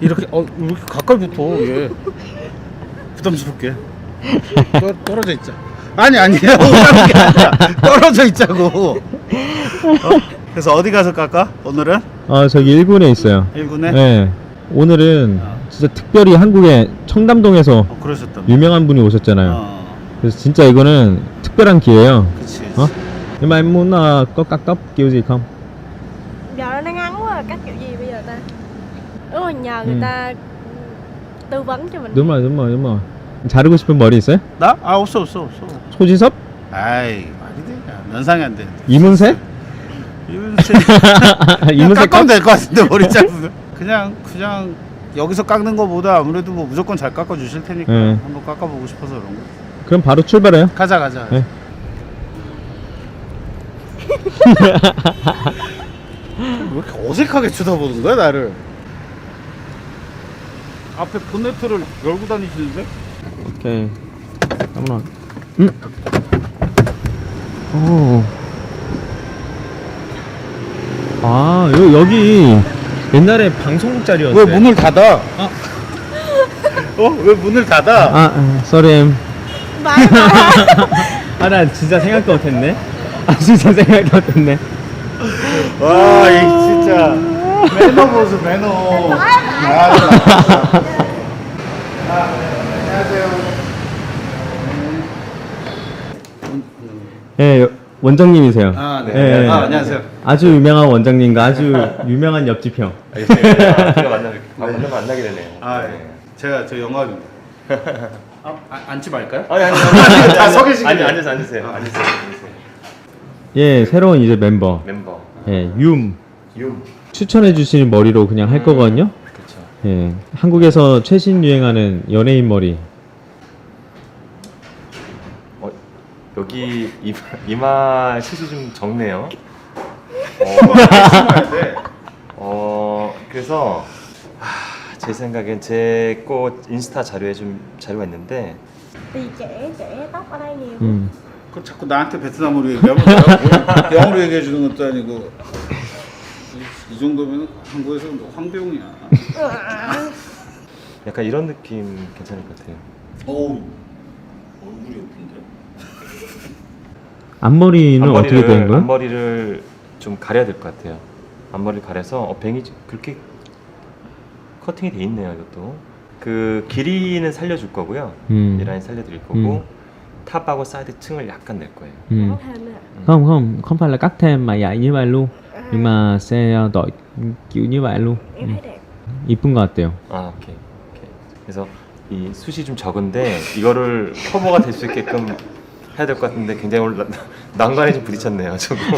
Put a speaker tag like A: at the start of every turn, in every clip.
A: 이렇게 어 이렇게 가까이 붙어 얘? 부담스럽게. 떠, 떨어져 있자. 아니 게 아니라 떨어져 있자고. 어? 그래서 어디 가서 깎아? 오늘은?
B: 아 저기 일본에 있어요.
A: 1군에?
B: 네. 오늘은 진짜 특별히 한국에 청담동에서
A: 어, 그러셨다
B: 유명한 분이 오셨잖아요.
A: 어.
B: 그래서 진짜 이거는 특별한 기회예요.
A: 그치
B: 어? Nhưng mà em muốn ờ, có cắt tóc kiểu gì không?
C: giờ nó ngắn quá cách kiểu gì bây giờ ta đúng rồi nhờ người
B: Ừ.
C: ta tư vấn cho mình
B: đúng rồi, đúng rồi, đúng rồi. 자르고 싶은 머리 있어요?
A: 나? 아 없어 없어 없어
B: 소지섭?
A: 아이 말이 돼 면상이 안 돼
B: 이문세?
A: 이문세
B: 이문세
A: 깎으면 될것 같은데 머리 자르면 그냥 그냥 여기서 깎는 거보다 아무래도 뭐 무조건 잘 깎아 주실 테니까
B: 네.
A: 한번 깎아보고 싶어서 그런 거
B: 그럼 바로 출발해요.
A: 가자 가자
B: 네.
A: 왜 이렇게 어색하게 쳐다보는 거야 나를 앞에 본네트를 열고 다니시는데
B: 오케이. 아무나. 음. 오. 아, 여, 여기 옛날에 방송국 자리였는데.
A: 왜 문을 닫아 어? 왜 문을 닫아
B: 아, 아, sorry.
C: Bye bye.
B: 아, 나 진짜 생각도 못했네. 아, 진짜 생각도 못했네.
A: 와, 이 진짜 매너 보수 매너. 아, 아, 안녕하세요.
B: 예, 원장님이세요.
A: 아, 네.
B: 예,
A: 아, 안녕하세요.
B: 아주 유명한 원장님과 아주 유명한 옆집 형.
D: 제가 만나 만나 만나게 되네요.
A: 아, 예. 제가 저 영감입니다. 아, 아, 앉지 말까요?
D: 아니 아니 아니
A: 다 서 계시길래.
D: 아니 앉으세요 앉으세요 앉으세요 앉으세요.
B: 예, 새로운 이제 멤버.
D: 멤버
B: 예, 윰.
D: 윰
B: 추천해 주시는 머리로 그냥 할 거거든요. 예. 한국에서 최신 유행하는 연예인 머리.
D: 어, 여기 이마, 이마 숱이 좀 적네요.
A: 돼.
D: 어 그래서 하, 제 생각엔 제꽃 인스타 자료에 좀 자료가 있는데
C: thì trẻ trẻ tóc ở đây nhiều
B: 음.
A: 그 자꾸 나한테 베트남어로 얘기하면 내가 뭐 영어로 얘기해 주는 것도 아니고 이, 이 정도면 한국에서 뭐 황배웅이야.
D: 약간 이런 느낌 괜찮을 것 같아요.
A: 어우, 얼굴이 예쁜데.
B: 앞머리는 어떻게
D: 앞머리를
B: 되는 거예요?
D: 앞머리를 좀 가려야 될 것 같아요. 앞머리를 가려서 어, 뱅이 좀 그렇게 커팅이 돼 있네요. 이것도 그 길이는 살려줄 거고요.
B: 음.
D: 이 라인 살려드릴 거고 탑하고 사이드 층을 약간 낼 거예요.
B: 음.
C: nữa
B: Không không, không phải là cắt thêm mà dạy như vậy luôn. Nhưng mà sẽ đổi kiểu như vậy luôn.
C: em thấy đẹp
B: 이쁜 것 같아요.
D: 아 오케이 오케이. 그래서 이 숱이 좀 적은데 이거를 커버가 될 수 있게끔 해야 될 것 같은데 굉장히 오늘 나- 난관에 좀 부딪혔네요. 조금.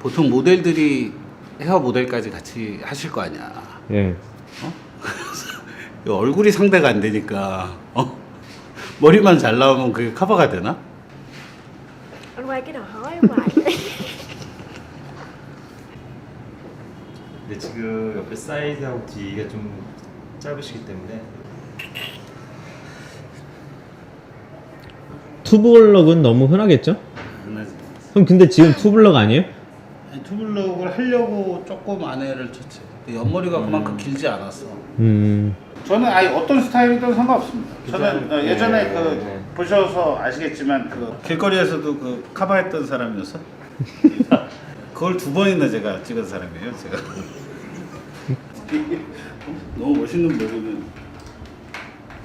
A: 보통 모델들이 헤어 모델까지 같이 하실 거 아니야.
B: 예.
A: 이 얼굴이 상대가 안 되니까 어? 머리만 잘 나오면 그게 커버가 되나?
C: anh quay cái đầu hói hoài
D: 근데 지금 옆에 사이드하고 뒤가 좀 짧으시기 때문에
B: 투블럭은 너무 흔하겠죠? 형 근데 지금 투블럭 아니에요?
A: 아니, 투블럭을 하려고 조금 안에를 쳤지. 근데 옆머리가 그만큼 길지 않았어.
B: 음.
A: 저는 아예 어떤 스타일이든 상관없습니다. 저는. 어, 예전에
D: 네,
A: 그
D: 네.
A: 보셔서 아시겠지만 그 길거리에서도 그 카바했던 사람이어서 그걸 두 번이나 제가 찍은 사람이에요. 제가 너무 멋있는 머리는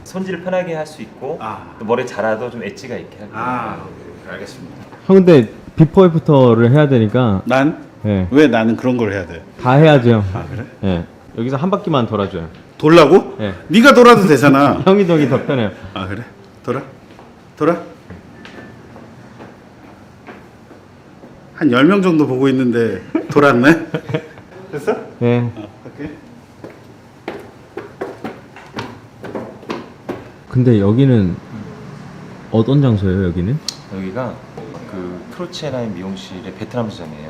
D: 손질을 편하게 할 수 있고
A: 아.
D: 또 머리 자라도 좀 엣지가 있게 하고
A: 아 알겠습니다.
B: 형 근데 비포 애프터를 해야 되니까
A: 난 왜
B: 예.
A: 나는 그런 걸 해야 돼?
B: 다 해야죠.
A: 아 그래?
B: 예. 여기서 한 바퀴만 돌아줘요.
A: 돌라고?
B: 예.
A: 네가 돌아도 되잖아.
B: 형이 동이 더 편해요.
A: 아 그래? 돌아? 돌아? 한 10명 정도 보고 있는데 돌았네? 됐어?
B: 예.
A: 어, 할게
B: 근데 여기는 어떤 장소예요, 여기는?
D: 여기가 그 프로치에나인 미용실의 베트남 시장이에요.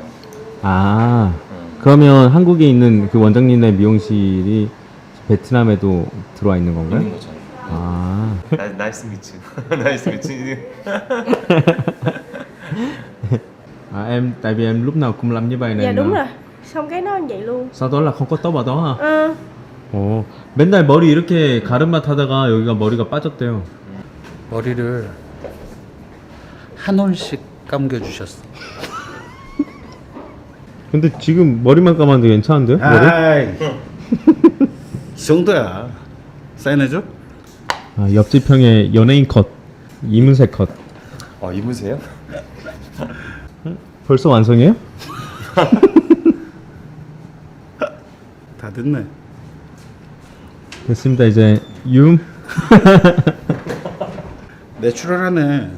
B: 아.
D: 음.
B: 그러면 한국에 있는 그 원장님의 미용실이 베트남에도 들어와 있는 건가요?
D: 있는 거죠.
B: 아.
D: 나, 나이스 미츠. 나이스 미츠.
B: à em tại vì em lúc nào cũng làm như vậy này
C: dạ đúng
B: nè.
C: rồi xong cái nó như vậy luôn
B: Sau đó là không có tóc vào đó hả?
C: ờ
B: 어, 맨날 머리 이렇게 가르마 타다가 여기가 머리가 빠졌대요.
A: 머리를 한 올씩 감겨 주셨어.
B: 근데 지금 머리만 감았는데 괜찮은데요? 머리?
A: 아이, 이 정도야. 사인해줘?
B: 아, 옆집 형의 연예인 컷, 이문세 컷.
D: 어 이문세요?
B: 벌써 완성이에요?
A: 다 됐네.
B: 됐습니다. 이제 윰
A: 내추럴하네.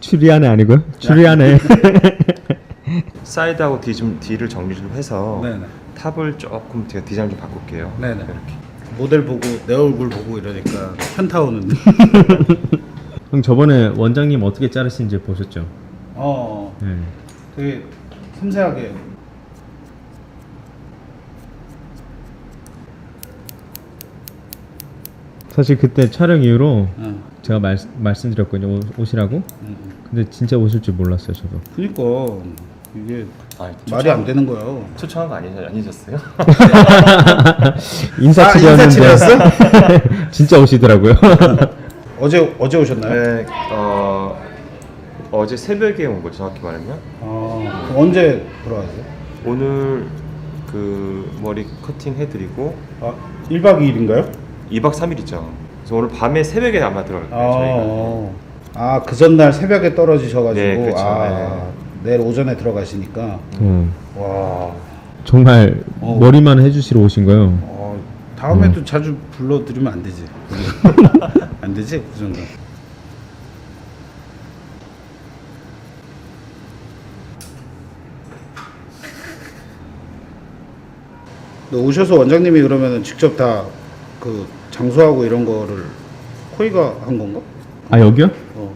B: 추리하네 아니고요? 추리하네.
D: 사이드하고 뒤 좀 뒤를 정리 좀 해서
A: 네네.
D: 탑을 조금 제가 디자인 좀 바꿀게요.
A: 네네.
D: 이렇게.
A: 모델 보고 내 얼굴 보고 이러니까 현타 오는데.
B: 형 저번에 원장님 어떻게 자르신지 보셨죠?
A: 어,
B: 네.
A: 되게 섬세하게.
B: 사실 그때 촬영 이후로
A: 응.
B: 제가 말, 말씀드렸거든요 오- 오시라고
A: 응.
B: 근데 진짜 오실 줄 몰랐어요 저도
A: 그니까 이게
D: 아,
A: 말이 안 되는 거야.
D: 초청한 거 아니, 아니셨어요?
B: 인사치레였는데? 진짜 오시더라고요
A: 어제 어제 오셨나요?
D: 네, 어 어제 새벽에 온 거죠 정확히 말하면
A: 아, 그럼 언제 돌아가세요?
D: 오늘 그 머리 커팅 해드리고
A: 아, 1박 2일인가요?
D: 2박 3일이죠. 그래서 오늘 밤에 새벽에 아마 들어갈
A: 아,
D: 거예요 저희가.
A: 어. 아, 그 전날 새벽에 떨어지셔가지고
D: 네, 그쵸,
A: 아, 내일 오전에 들어가시니까
B: 음,
A: 와,
B: 정말
A: 어.
B: 머리만 해주시러 오신 거예요
A: 어, 다음에도 자주 불러드리면 안 되지? 안 되지? 그 정도. 근데 오셔서 원장님이 그러면은 직접 다 그 장소하고 이런 거를 코이가 한 건가?
B: 아 여기요?
A: 어.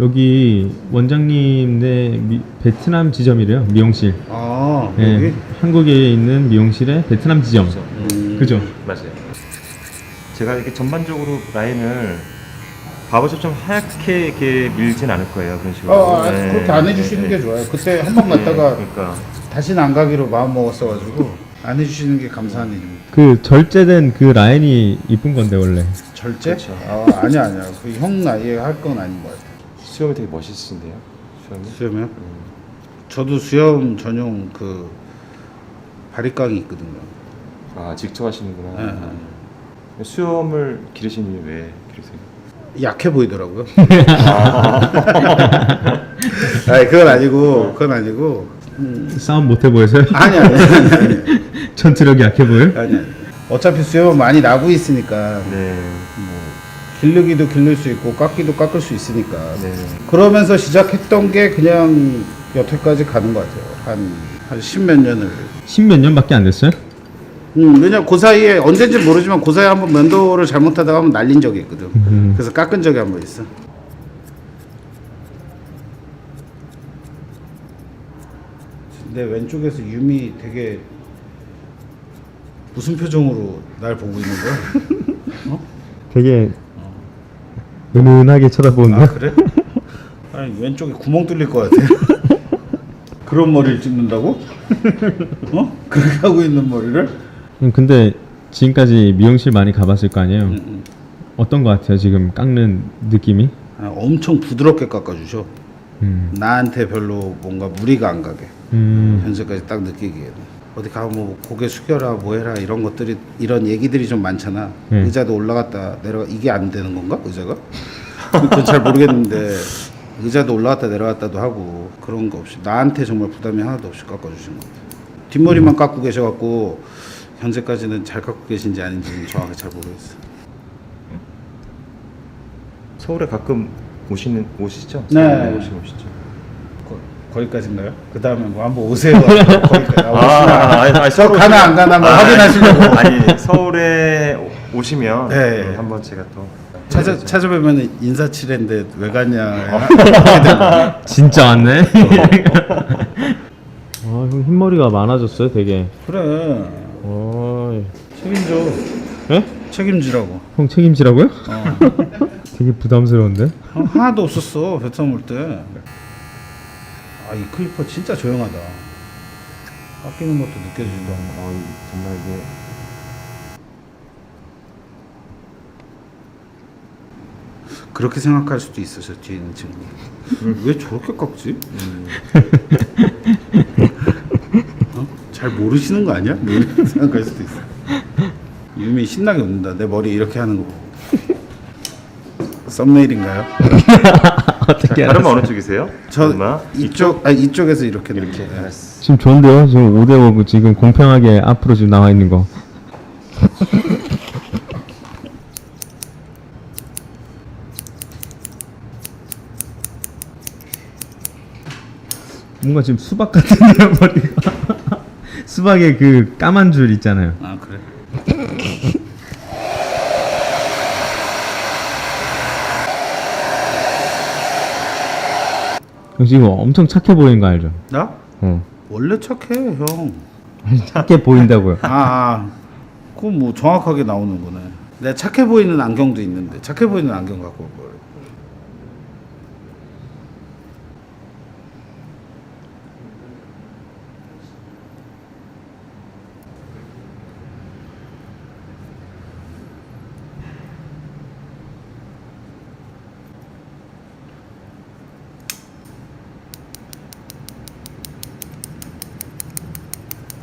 B: 여기 원장님네 미- 베트남 지점이래요 미용실
A: 아,
B: 네,
A: 여기?
B: 한국에 있는 미용실의 베트남 지점
D: 그렇죠.
A: 음.
B: 그죠?
D: 맞아요. 제가 이렇게 전반적으로 라인을 바버샵 하얗게 이렇게 밀진 않을 거예요 그런 식으로.
A: 어, 아,
D: 네,
A: 그렇게 안 해주시는
D: 네,
A: 게
D: 네.
A: 좋아요. 그때 한번 갔다가
D: 그러니까
A: 다시는 안 가기로 마음 먹었어가지고 안 해주시는 게 감사한 일입니다.
B: 그 절제된 그 라인이 이쁜 건데 원래
A: 절제?
D: 그렇죠.
A: 아 아니야 아니야. 그 형 나이에 할 건 아닌 것 같아.
D: 수염이 되게 멋있으신데요. 수염이.
A: 수염이요?
D: 음.
A: 저도 수염 전용 그 바리깡이 있거든요.
D: 아 직접 하시는구나.
A: 네,
D: 수염을 기르신 이유 왜 기르세요?
A: 약해 보이더라고요. 아니 그건 아니고 그건 아니고
B: 싸움 못해 보여서요?
A: 아니 아니 아니
B: 전투력이 약해 보여요?
A: 아니 아니. 어차피 수염은 많이 나고 있으니까
D: 네.
A: 기르기도 기를 수 있고 깎기도 깎을 수 있으니까
D: 네.
A: 그러면서 시작했던 게 그냥 여태까지 가는 것 같아요. 한, 한 십몇 년을.
B: 십몇 년밖에 안 됐어요?
A: 음, 왜냐, 그 사이에, 언젠지 모르지만 그 사이에 한번 면도를 잘못하다가 한번 날린 적이 있거든.
B: 음.
A: 그래서 깎은 적이 한 번 있어. 내 왼쪽에서 유미 되게 무슨 표정으로 날 보고 있는 거야? 어?
B: 되게 은은하게 쳐다보는데
A: 아, 그래? 아니, 왼쪽에 구멍 뚫릴 것 같아. 그런 머리를 찍는다고? 어? 그렇게 하고 있는 머리를?
B: 음, 근데 지금까지 미용실 많이 가봤을 거 아니에요?
A: 응, 응.
B: 어떤 거 같아요 지금 깎는 느낌이?
A: 아, 엄청 부드럽게 깎아주셔.
B: 음,
A: 나한테 별로 뭔가 무리가 안 가게.
B: 음,
A: 현재까지 딱 느끼기에는. 어디 가면 뭐 고개 숙여라 뭐 해라 이런 것들이 이런 얘기들이 좀 많잖아.
B: 음.
A: 의자도 올라갔다 내려가 이게 안 되는 건가 의자가? 그건 잘 모르겠는데 의자도 올라갔다 내려갔다도 하고 그런 거 없이 나한테 정말 부담이 하나도 없이 깎아주신 것 같아요. 뒷머리만 깎고 계셔갖고 현재까지는 잘 깎고 계신지 아닌지는 정확히 잘 모르겠어요.
D: 서울에 가끔 오시는 오시죠?
A: 네.
D: 오시는 오시죠.
A: 거, 거기까지인가요? 그 다음에 뭐 한번 오세요. 거기까지 아, 오시나?
D: 아니, 서울
A: 가나 안 가나 한번
D: 아,
A: 확인하시려고.
D: 아니 서울에 오- 오시면
A: 네.
D: 네, 한번 제가 또
A: 찾아. 찾아뵈면 인사치레인데 왜 갔냐?
B: 진짜 왔네. 아, 형 흰머리가 많아졌어요, 되게.
A: 그래
B: 어,
A: 책임져
B: 예?
A: 책임지라고.
B: 형 책임지라고요?
A: 어.
B: 되게 부담스러운데.
A: 어, 하나도 없었어 베트남 올 때. 아 이 클리퍼 진짜 조용하다. 깎이는 것도 느껴지지도 않고.
D: 어, 정말 이게
A: 그렇게 생각할 수도 있어 저 뒤에 있는 친구. 왜 저렇게 깎지? 어? 잘 모르시는 거 아니야? 뭐 이렇게 생각할 수도 있어. 유미 신나게 웃는다. 내 머리 이렇게 하는 거. 보고. 썸네일인가요?
B: 어떻게
D: 다른 분
B: 알았어?
D: 어느 쪽이세요?
A: 저
D: 얼마?
A: 이쪽 아 이쪽에서 이렇게
D: 이렇게
A: 네.
D: 알았어.
B: 지금 좋은데요? 지금 5대5 지금 공평하게 앞으로 지금 나와 있는 거. 뭔가 지금 수박 같은데요 머리가 수박에 그 까만 줄 있잖아요
A: 아 그래?
B: 지금 엄청 착해 보이는 거 알죠?
A: 나?
B: 어.
A: 원래 착해 형.
B: 착해 보인다고요
A: 아, 아. 그건 뭐 정확하게 나오는 거네. 내가 착해 보이는 안경도 있는데 착해 보이는 안경 갖고 올 걸.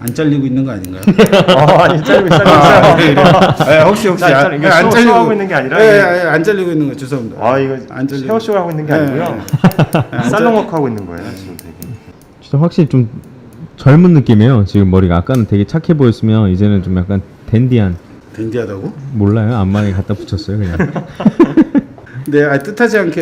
A: 안 잘리고 있는 거 아닌가요?
D: 어, 아니 짧고 짧고
A: 아,
D: 있어요.
A: 네, 혹시 혹시
D: 자,
A: 안,
D: 일단 이거
A: 안
D: 쇼- 쇼하고 있는 게 아니라
A: 예,
D: 이게-
A: 예, 안 잘리고 있는 거 죄송합니다.
D: 아 이거
A: 안 잘리고.
D: 헤어쇼 하고 있는 게
A: 네,
D: 아니고요.
A: 네. 안
D: 살롱
A: 잘-
D: 워크 하고 있는 거예요 지금 되게.
B: 진짜 확실히 좀 젊은 느낌이에요 지금 머리가 아까는 되게 착해 보였으면 이제는 좀 약간 댄디한
A: 댄디하다고?
B: 몰라요 안마에 갖다 붙였어요 그냥
A: 네, 아니, 뜻하지 않게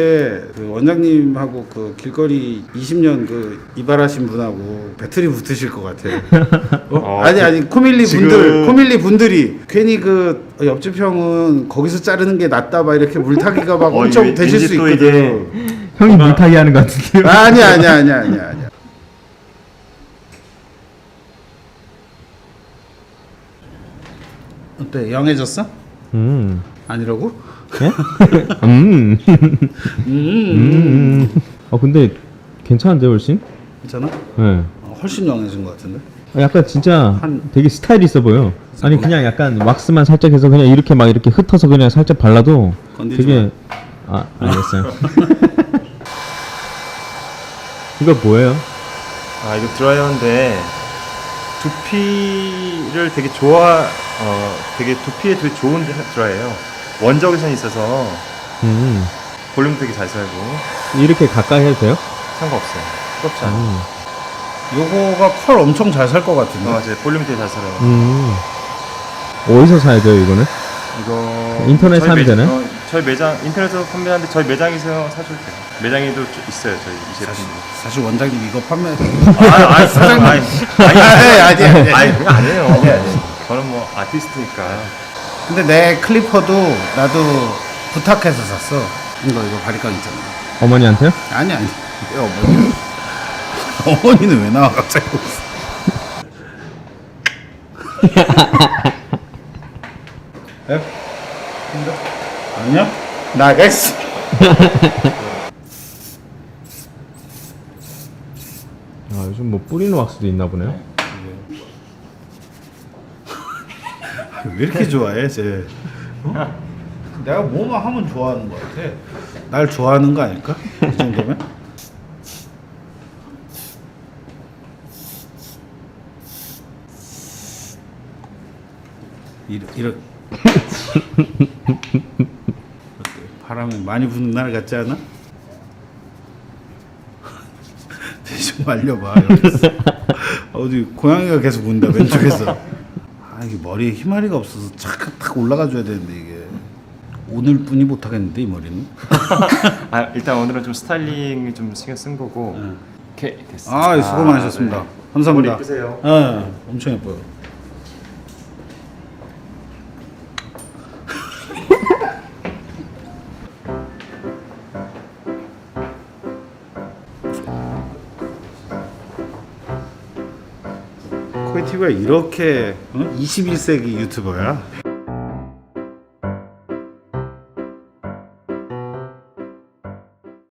A: 그 원장님하고 그 길거리 20년 그 이발하신 분하고 배틀이 붙으실 것 같아요. 어?
D: 어,
A: 아니
D: 그-
A: 아니 코밀리
D: 지금-
A: 분들 코밀리 분들이 괜히 그 옆집 형은 거기서 자르는 게 낫다 막 이렇게 물타기가 막
D: 어,
A: 엄청
D: 이게
A: 되실
D: 왠지
A: 수
D: 또
A: 있거든.
B: 형이 물타기 하는 것 같은데요
A: 아니 아니 아니 아니 아니. 어때 영해졌어?
B: 음.
A: 아니라고?
B: 예? 음.
A: 음,
B: 음. 어 근데 괜찮은데 훨씬?
A: 괜찮아?
B: 예.
A: 어, 훨씬 영해진 것 같은데.
B: 어, 약간 진짜
A: 한-
B: 되게 스타일 있어 보여. 아니 그냥 약간 왁스만 살짝 해서 그냥 이렇게 막 이렇게 흩어서 그냥 살짝 발라도
A: 건들지
B: 되게 아 알겠어요. 이거 뭐예요?
D: 아 이거 드라이어인데 두피를 되게 좋아 어 되게 두피에 되게 좋은 드라이예요. 원적외선이 있어서
B: 음.
D: 볼륨 되게 잘 살고
B: 이렇게 가까이 해도 돼요?
D: 상관없어요. 부럽지 않아요.
B: 음.
A: 요거가 컬 엄청 잘 살 것 같은데.
D: 어, 맞아요. 볼륨 되게 잘 살아요.
B: 음. 어디서 사야 돼요 이거는?
D: 이거
B: 인터넷
D: 저희
B: 사면
D: 매장-
B: 되나요?
D: 어, 저희 매장 인터넷으로 판매하는데 저희 매장에서 사셔도 돼요. 매장에도 좀 있어요. 저희 이 제품이.
A: 사실 원장님 이거 판매.
D: 아, 아, 사장님. 아니,
A: 아니 아니 아니.
D: 아니, 그거 아니에요. 저는 뭐 아티스트니까.
A: 근데 내 클리퍼도 나도 부탁해서 샀어. 이거 이거 바리깡 있잖아.
B: 어머니한테요?
A: 아니 아니. 내 어머니. 어머니는 왜 나와 갑자기? 에? 아니야? 나가있어.
B: 아 요즘 뭐 뿌리는 왁스도 있나 보네요.
A: 왜 이렇게 좋아해, 쟤? 어? 내가 뭐만 하면 좋아하는 것 같아. 날 좋아하는 거 아닐까? 이 정도면? 이러, 이러. 바람이 많이 부는 날 같지 않아? 좀 말려봐. 어디 고양이가 계속 운다 왼쪽에서. 아 이게 머리에 희마리가 없어서 착탁 올라가 줘야 되는데 이게 오늘뿐이 못하겠는데 이 머리는.
D: 아, 일단 오늘은 좀 스타일링 좀 신경 쓴 거고. 오케이, 됐어.
A: 아 수고 많으셨습니다.
D: 네.
A: 감사합니다.
D: 머리 예쁘세요.
A: 네, 엄청 예뻐요. 코이티브가 이렇게 어? 21세기 유튜버야.